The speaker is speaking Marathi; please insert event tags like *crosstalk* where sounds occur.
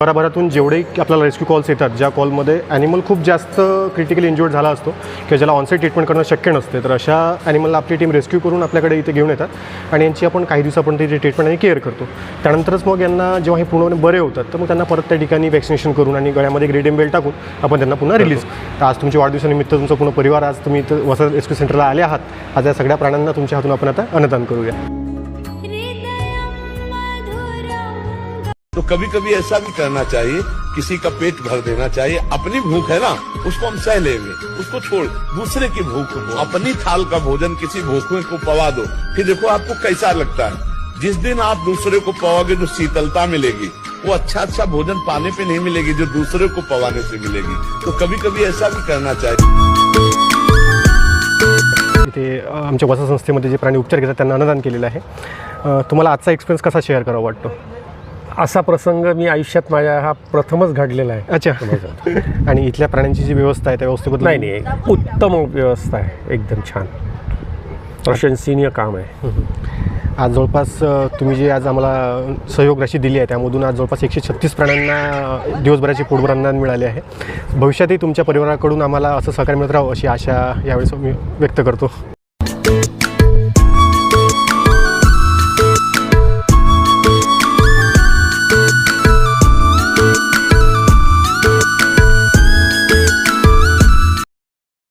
भराभरातून जेवढे आपल्याला रेस्क्यू कॉल्स येतात ज्या कॉलमध्ये ॲनिमल खूप जास्त क्रिटिकली इंजुर्ड झाला असतो किंवा ज्याला ऑनसाईट ट्रीटमेंट करणं शक्य नसते तर अशा ॲनिमलला आपली टीम रेस्क्यू करून आपल्याकडे इथे घेऊन येतात. आणि यांची आपण काही दिवसापर्यंत इथे ट्रीटमेंट आणि केअर करतो. त्यानंतरच मग यांना जेव्हा हे पूर्णपणे बरे होतात तर मग त्यांना परत त्या ठिकाणी वॅक्सिनेशन करून आणि गळ्यामध्ये ग्रेडियम बेल टाकून आपण त्यांना पुन्हा रिलीज तर आज तुमच्या वाढदिवसानिमित्त तुमचा पूर्ण परिवार आज तुम्ही इथं वसंत रेस्क्यू सेंटरला आले आहात. आज या सगळ्या प्राण्यांना तुमच्या हातून आपण आता अन्नदान करूया. कभी कभी ऐसा भी करना चाहिए किसी का पेट भर देना चाहिए। अपनी भूख है ना उसको हम सह लेंगे। उसको छोड़ दूसरे की भूख को अपनी थाल का भोजन किसी भूखे को पवा दो। फिर देखो आपको कैसा लगता है। जिस दिन आप दूसरे को पवाओगे जो शीतलता मिलेगी वो अच्छा अच्छा भोजन पाने पे नहीं मिलेगी जो दूसरे को पवाने से मिलेगी। तो कभी कभी ऐसा भी करना चाहिए। इथे आमच्या वसा संस्थेमध्ये जे प्राणी उपचार घेतात त्यांना अन्नदान केलेलं आहे. तुम्हाला आजचा एक्सपिरियन्स कसा शेअर करावा वाटतो? असा प्रसंग मी आयुष्यात माझ्या हा प्रथमच घडलेला आहे. अच्छा. *laughs* आणि इथल्या प्राण्यांची जी व्यवस्था आहे त्या व्यवस्थेबद्दल नाही नाही. उत्तम व्यवस्था आहे. एकदम छान. प्रशंसनीय काम आहे. आज जवळपास अ, तुम्ही जे आज आम्हाला सहयोग राशी दिली आहे त्यामधून आज जवळपास एकशे छत्तीस प्राण्यांना दिवसभराचे पोटभर अन्नदान मिळाले आहे. भविष्यातही तुमच्या परिवाराकडून आम्हाला असं सहकार्य मिळत राहावं अशी आशा यावेळेस मी व्यक्त करतो.